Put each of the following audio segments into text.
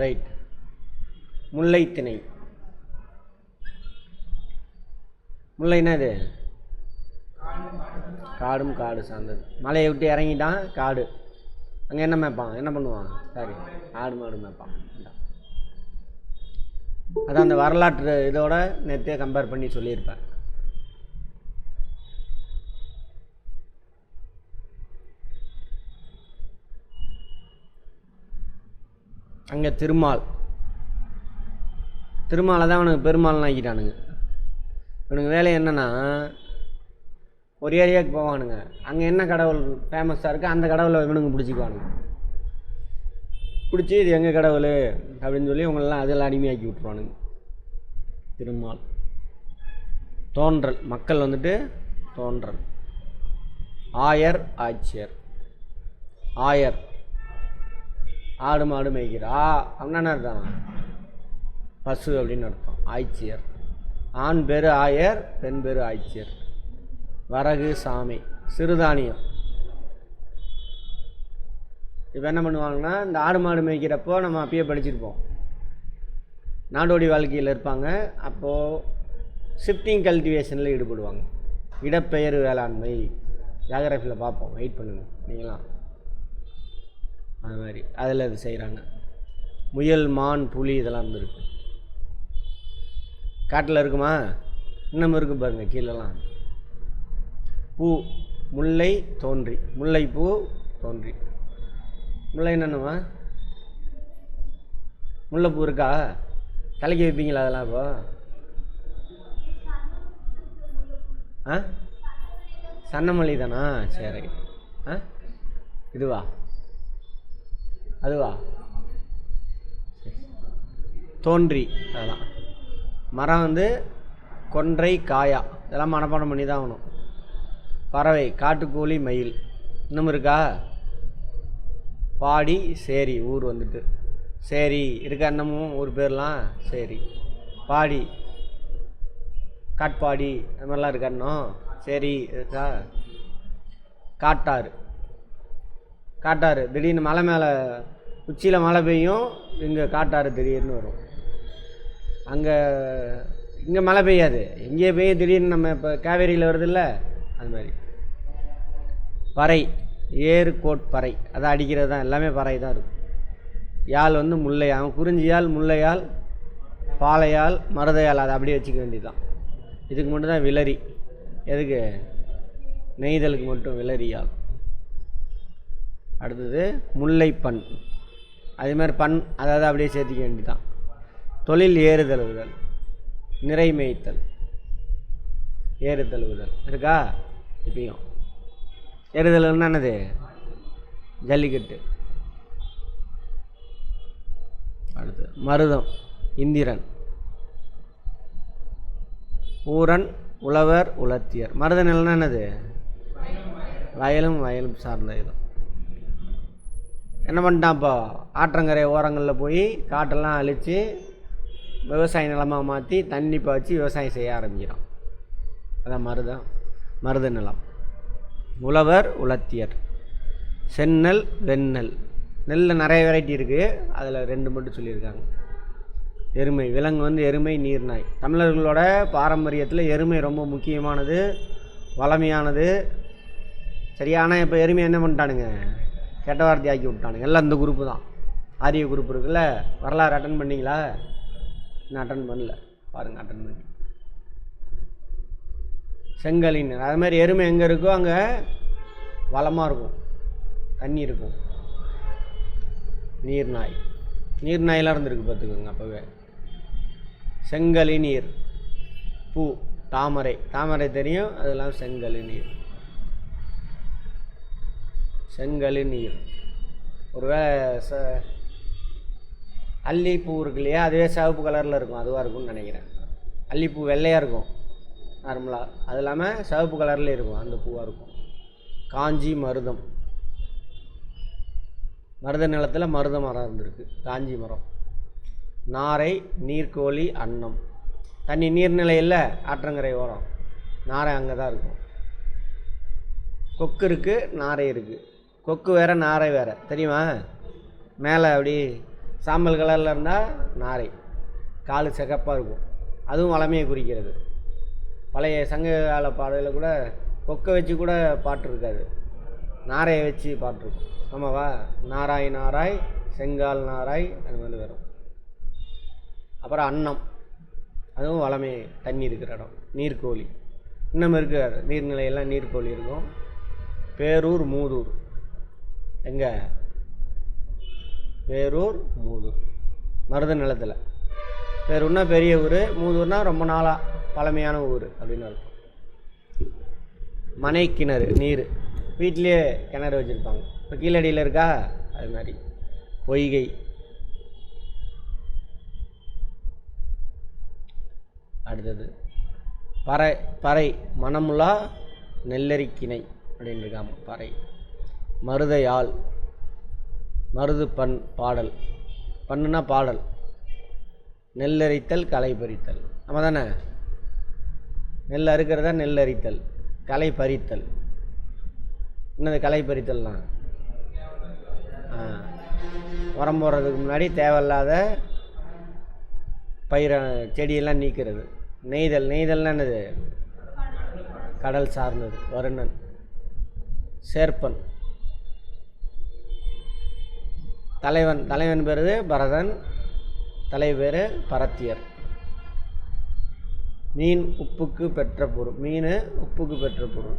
Right முல்லைத்திணை. முல்லைன்னா இது காடும் காடு சார்ந்தது. மலையை விட்டு இறங்கிட்டான் காடு. அங்கே என்ன மேய்ப்பான்? என்ன பண்ணுவான்? சாரி ஆடு மாடு மேய்ப்பான். அதான் அந்த வரலாற்று இதோட நேற்றே கம்பேர் பண்ணி சொல்லியிருப்பேன். அங்கே திருமால். திருமாலை தான் அவனுக்கு பெருமாள்னு ஆக்கிட்டானுங்க. இவனுக்கு வேலை என்னன்னா ஒரு ஏரியாவுக்கு போவானுங்க. அங்கே என்ன கடவுள் ஃபேமஸாக இருக்கோ அந்த கடவுளை இவனுங்க பிடிச்சிக்குவானுங்க. பிடிச்சி இது எங்கள் கடவுள்? அப்படின்னு சொல்லி இவங்களெல்லாம் அதில் அடிமையாக்கி விட்ருவானுங்க திருமால். தோன்றல். மக்கள் வந்துட்டு தோன்றல். ஆயர் ஆட்சியர். ஆயர். ஆடு மாடு மேய்க்கிறா அப்படின்னா அர்த்தம் பசு அப்படின்னு அர்த்தம். ஆய்ச்சியர். ஆண் பேர் ஆயர் பெண் பேர் ஆய்ச்சியர். வரகு சாமி. சிறுதானியம். இப்போ என்ன பண்ணுவாங்கன்னா இந்த ஆடு மாடு மேய்க்கிறப்போ நம்ம அப்பயே படிச்சிருப்போம். நாடோடி வாழ்க்கையில் இருப்பாங்க. அப்போது ஷிஃப்டிங் கல்டிவேஷனில் ஈடுபடுவாங்க. இடப்பெயர் வேளாண்மை. ஜாகிரஃபியில் பார்ப்போம். வெயிட் பண்ணுங்கள் நீங்களாம். அது மாதிரி. அதில் இது செய்கிறாங்க முயல் மான் புலி இதெல்லாம் இருந்திருக்கு. காட்டில் இருக்குமா? இன்னமும் இருக்கு பாருங்கள் கீழெல்லாம் பூ முல்லை தோன்றி. முல்லைப்பூ தோன்றி. முல்லை என்னன்னுமா முல்லைப்பூ இருக்கா? தலைக்கு வைப்பீங்களா அதெல்லாம் இப்போ ஆ? சன்னமல்லி தானா சரி. ஆ? இதுவா? அதுவா? தோன்றி. அதெல்லாம் மரம் வந்து கொன்றை காயா. இதெல்லாம் மனப்பாடம் பண்ணி தான் ஆகணும். பறவை காட்டுக்கோழி மயில். இன்னும் இருக்கா? பாடி சேரி ஊர் வந்துட்டு. சேரி இருக்கா இன்னமும் ஊர் பேர்லாம்? சரி. பாடி. காட்பாடி அது மாதிரிலாம் இருக்கா இன்னும்? சரி இருக்கா? காட்டாறு. காட்டாறு. திடீர்னு மலை மேலே உச்சியில் மழை பெய்யும் இங்கே காட்டாறு திடீர்னு வரும். அங்கே இங்கே மழை பெய்யாது. எங்கேயே பெய்யும் திடீர்னு நம்ம இப்போ காவேரியில் வருதுல்ல அது மாதிரி. பறை ஏறு கோட்பறை அதை அடிக்கிறது தான் எல்லாமே பறை தான் இருக்கும். யாழ் வந்து முல்லையால் அவன் குறிஞ்சியால் முல்லையால் பாலையால் மருதையால் அதை அப்படியே வச்சுக்க வேண்டியதுதான். இதுக்கு மட்டும் தான் விலரி எதுக்கு? நெய்தலுக்கு மட்டும் விலரியால் அடுத்தது முல்லைப்பண். அதே மாதிரி பண் அதாவது அப்படியே சேர்த்திக்க வேண்டிதான் தொழில் ஏறுதழுவுதல் நிறைமேய்த்தல் நிறை மேய்த்தல் இருக்கா? இப்பயும். ஏறுதல்னா என்னது? ஜல்லிக்கட்டு. அடுத்து மருதம் இந்திரன். ஊரன் உழவர் உலத்தியர். மருத நிலம்னா என்னது? வயலும் வயலும் சார்ந்த இது. என்ன பண்ணிட்டான் இப்போ ஆற்றங்கரை ஓரங்களில் போய் காட்டெல்லாம் அழித்து விவசாய நிலமாக மாற்றி தண்ணி பாய்ச்சி விவசாயம் செய்ய ஆரம்பிக்கிறான். அதான் மருதம் மருத நிலம். உழவர் உலத்தியர். செந்நெல் வெண்ணெல் நெல்லில் நிறைய வெரைட்டி இருக்குது அதில் ரெண்டு மட்டும் சொல்லியிருக்காங்க. எருமை விலங்கு வந்து எருமை நீர்நாய் தமிழர்களோட பாரம்பரியத்தில் எருமை ரொம்ப முக்கியமானது வளமையானது. சரியான இப்போ எருமை என்ன பண்ணிட்டானுங்க? கெட்ட வார்த்தை ஆக்கி விட்டானுங்க எல்லாம் இந்த குரூப்பு தான். ஆரிய குரூப் இருக்குல்ல வரலாறு அட்டன் பண்ணிங்களா? இன்னும் அட்டன் பண்ணல. பாருங்கள் அட்டன் பண்ணி. செங்கலின்னு அது மாதிரி எருமை எங்கே இருக்கோ அங்கே வளமாக இருக்கும். தண்ணி இருக்கும். நீர்நாய். நீர்நாயெல்லாம் இருந்திருக்கு பார்த்துக்கோங்க அப்போவே. செங்கலி நீர் பூ தாமரை. தாமரை தெரியும் அதெல்லாம் செங்கலி நீர் செங்கல் நீர். ஒருவேளை ச அல்லிப்பூ இருக்கு இல்லையா? அதுவே சிவப்பு கலரில் இருக்கும். அதுவாக இருக்கும்னு நினைக்கிறேன். அல்லிப்பூ வெள்ளையாக இருக்கும். நார்மலாக அது இல்லாமல் சிவப்பு கலரில் இருக்கும். அந்த பூவாக இருக்கும். காஞ்சி மருதம். மருத நிலத்தில் மருத மரம் இருந்திருக்கு. காஞ்சி மரம். நாரை நீர்க்கோழி அன்னம். தண்ணி நீர்நிலை இல்லை. ஆற்றங்கரை ஓரம். நாரை அங்கே தான் இருக்கும். கொக்கு இருக்குது நாரை இருக்குது கொக்கு வேறு நாரை வேறு. தெரியுமா? மேலே அப்படி சாம்பல் கலரில் இருந்தால் நாரை. கால் சிகப்பாக இருக்கும். அதுவும் வளமையை குறிக்கிறது. பழைய சங்க கால பாடலில் கூட கொக்கை வச்சு கூட பாட்டு இருக்காது நாரையை வச்சு பாட்டு இருக்கும் ஆமாவா? நாராய் நாராய் செங்கால் நாராய் அது மாதிரி வரும். அப்புறம் அன்னம். அதுவும் வளமை. தண்ணி இருக்கிற இடம். நீர்க்கோழி. இன்னும் இருக்காது நீர்நிலையெல்லாம் நீர்க்கோழி இருக்கும். பேரூர் மூதூர். எங்கே? பேரூர் மூதூர். மருத நிலத்தில். பேரூர்னா பெரிய ஊர் மூதூர்னா ரொம்ப நாளாக பழமையான ஊர் அப்படின்னு அர்த்தம். மனை கிணறு நீர். வீட்டிலேயே கிணறு வச்சுருப்பாங்க. இப்போ கீழடியில் இருக்கா? அது மாதிரி. பொய்கை. அடுத்தது பறை பறை மணமுலா நெல்லரிக்கிணை அப்படின்னு இருக்காம? பறை. மருதையாள் மருது பண் பாடல். பண்ணுனா பாடல். நெல்லரித்தல் களை பறித்தல் ஆமாம் தானே நெல் அறுக்கிறதா நெல் அரித்தல். களை பறித்தல் என்னது களை பறித்தல்னா உரம் போடுறதுக்கு முன்னாடி தேவையில்லாத பயிரை செடியெல்லாம் நீக்கிறது. நெய்தல். நெய்தல்னா என்னது? கடல் சார்ந்தது. வருணன். சேர்ப்பன். தலைவன் தலைவன் பேர் பரதன் தலைவர் பேர் பரத்தியர். மீன் உப்புக்கு பெற்ற பொருள் மீன் உப்புக்கு பெற்ற பொருள்.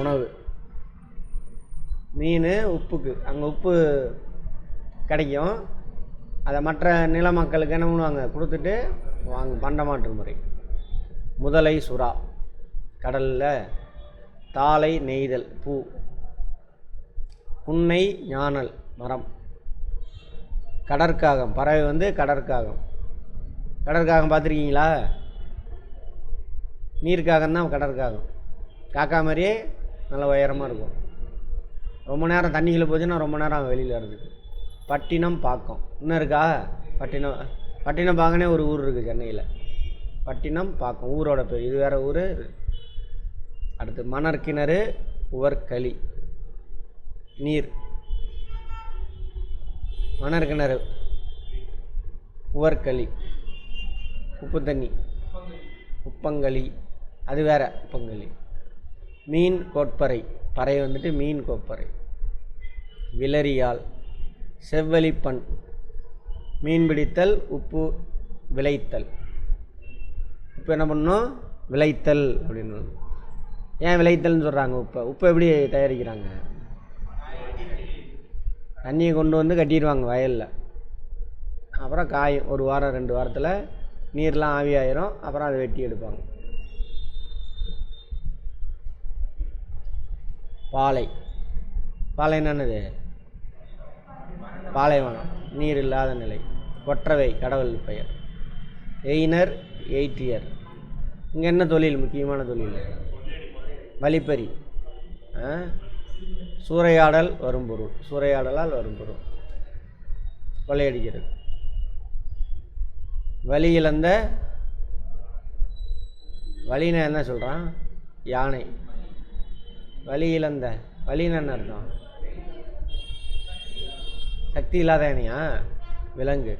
உணவு. மீன் உப்புக்கு அங்கே உப்பு கிடைக்கும். அதை மற்ற நில மக்களுக்கு என்ன பண்ணுவாங்க? கொடுத்துட்டு வாங்க பண்டமாற்று முறை. முதலை சுறா கடலில் தாளை நெய்தல் பூ. புன்னை ஞானல் மரம். கடற்காகம் பறவை வந்து கடற்காகம். கடற்காகம் பார்த்துருக்கீங்களா? நீர்க்காகம் தான் கடற்காகம். காக்கா மாதிரியே நல்ல உயரமாக இருக்கும். ரொம்ப நேரம் தண்ணிக்குள்ளே போச்சுன்னா ரொம்ப நேரம் வெளியில் வருது பட்டினம் பாக்கம். இன்னும் இருக்கா? பட்டினம் பட்டினம் பாக்கனே ஒரு ஊர் இருக்குது சென்னையில். பட்டினம் பாக்கம். ஊரோட பேர். இது வேறு ஊர். அடுத்து மணற்கிணறு உவர்களி நீர். மணற்கிணறு உவர்களி. உப்பு தண்ணி உப்பங்களி. அது வேற உப்பங்களி. மீன் கோட்பறை. பறை வந்துட்டு மீன் கோப்பறை விலரியால் செவ்வழிப்பண். மீன் பிடித்தல் உப்பு விளைத்தல். உப்பு என்ன பண்ணணும்? விளைத்தல் அப்படின்னு. ஏன் விளைத்தல்னு சொல்கிறாங்க உப்பை? உப்பை எப்படி தயாரிக்கிறாங்க? தண்ணியை கொண்டு வந்து கட்டிடுவாங்க வயலில். அப்புறம் காயும் ஒரு வாரம் ரெண்டு வாரத்தில் நீர்லாம் ஆவியாயிரும் அப்புறம் அதை வெட்டி எடுப்பாங்க. பாலை. பாலை என்னது பாலைவனம். நீர் இல்லாத நிலை. கொற்றவை கடவுள் பெயர். எயினர் எயிட்டியர். இங்கே என்ன தொழில்? முக்கியமான தொழில்? வழிப்பறி. சூறையாடல் வரும் பொருள். சூறையாடலால் வரும் பொருள். கொள்ளையடிக்கிறது. வழி இழந்த வழினா என்ன சொல்கிறான் யானை. வழி இழந்த வழின்னு என்ன அர்த்தம்? சக்தி இல்லாத யானையா? விலங்கு.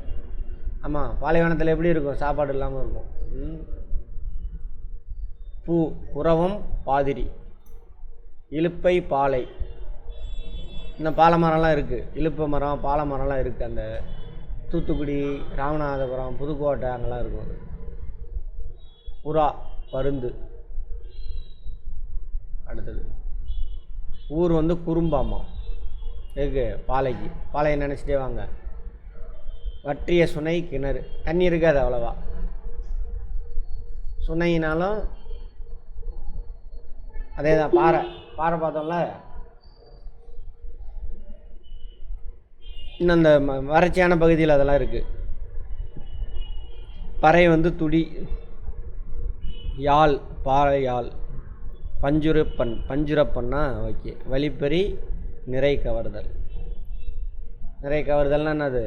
ஆமாம் பாலைவனத்தில் எப்படி இருக்கும்? சாப்பாடு இல்லாமல் இருக்கும். பூ புறவம் பாதிரி. இலுப்பை பாலை. இந்த பாலை மரம்லாம் இருக்குது இலுப்பை மரம் பாலை மரம்லாம் இருக்குது அந்த தூத்துக்குடி ராமநாதபுரம் புதுக்கோட்டை அங்கெல்லாம் இருக்கும் அது. புறா பருந்து. அடுத்தது. ஊர் வந்து குறும்பாமா. எதுக்கு பாலைக்கு. பாலையை நினச்சிட்டே வாங்க. வற்றிய சுனை கிணறு. தண்ணி இருக்காது அவ்வளோவா. சுனைனாலும் அதே தான் பாறை. பாறை பார்த்தோம்ல இன்னும் அந்த ம- வறட்சியான பகுதியில் அதெல்லாம் இருக்குது பறை வந்து துடி யாழ் பாறை யாழ் பஞ்சுரப்பன் பஞ்சுரப்பன்னா ஓகே வழிப்பறி நிறை கவர்தல். நிறை கவர்தல்னா என்னது?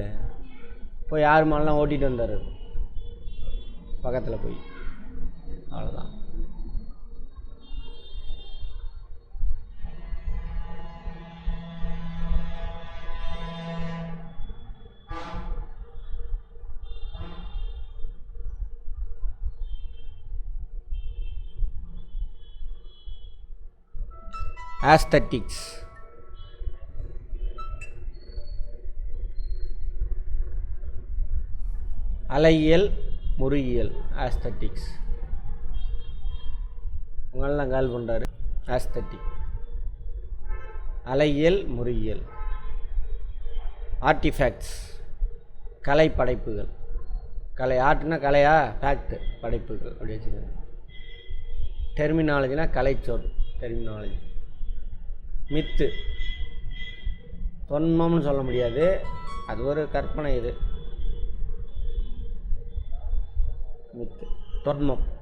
போய் யார் மேலாம் ஓட்டிகிட்டு வந்தார். பக்கத்தில் போய். அவ்வளோதான் ஆஸ்தட்டிக்ஸ் அலையியல் முறியியல் ஆஸ்தட்டிக்ஸ் உங்களெலாம் கால் பண்ணுறாரு ஆஸ்தட்டிக் அலையியல் முறியியல். ஆர்டிஃபேக்ட்ஸ் கலை படைப்புகள். கலை ஆர்ட்னா கலையா? ஃபேக்ட் படைப்புகள். அப்படி வச்சுக்கோங்க. டெர்மினாலஜினா கலைச்சொல். டெர்மினாலஜி மித்து. தொன்மம்னு சொல்ல முடியாது. அது ஒரு கற்பனை இது. மித்து. தொன்மம்.